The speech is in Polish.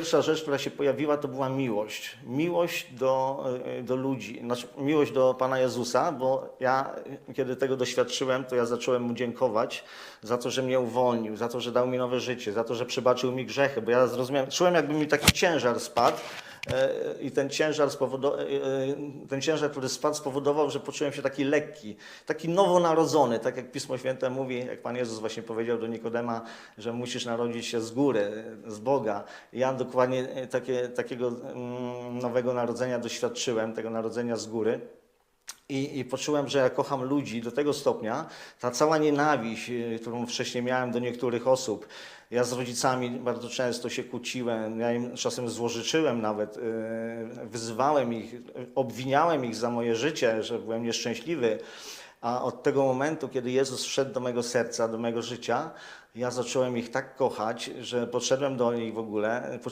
Pierwsza rzecz, która się pojawiła, to była miłość. Miłość do, e, do ludzi, znaczy miłość do Pana Jezusa, bo ja, kiedy tego doświadczyłem, to ja zacząłem Mu dziękować za to, że mnie uwolnił, za to, że dał mi nowe życie, za to, że przebaczył mi grzechy, bo ja zrozumiałem, czułem jakby mi taki ciężar spadł i ten ciężar, e, e, ten ciężar, który spadł, spowodował, że poczułem się taki lekki, taki nowonarodzony, tak jak Pismo Święte mówi, jak Pan Jezus właśnie powiedział do Nikodema, że musisz narodzić się z góry, z Boga. Ja dokładnie e, takie, takiego mm, nowego narodzenia doświadczyłem, tego narodzenia z góry. I, I poczułem, że ja kocham ludzi do tego stopnia, ta cała nienawiść, y, którą wcześniej miałem do niektórych osób. Ja z rodzicami bardzo często się kłóciłem, ja im czasem złożyczyłem nawet, y, wyzywałem ich, obwiniałem ich za moje życie, że byłem nieszczęśliwy. A od tego momentu, kiedy Jezus wszedł do mego serca, do mego życia, ja zacząłem ich tak kochać, że podszedłem do nich w ogóle, poczułem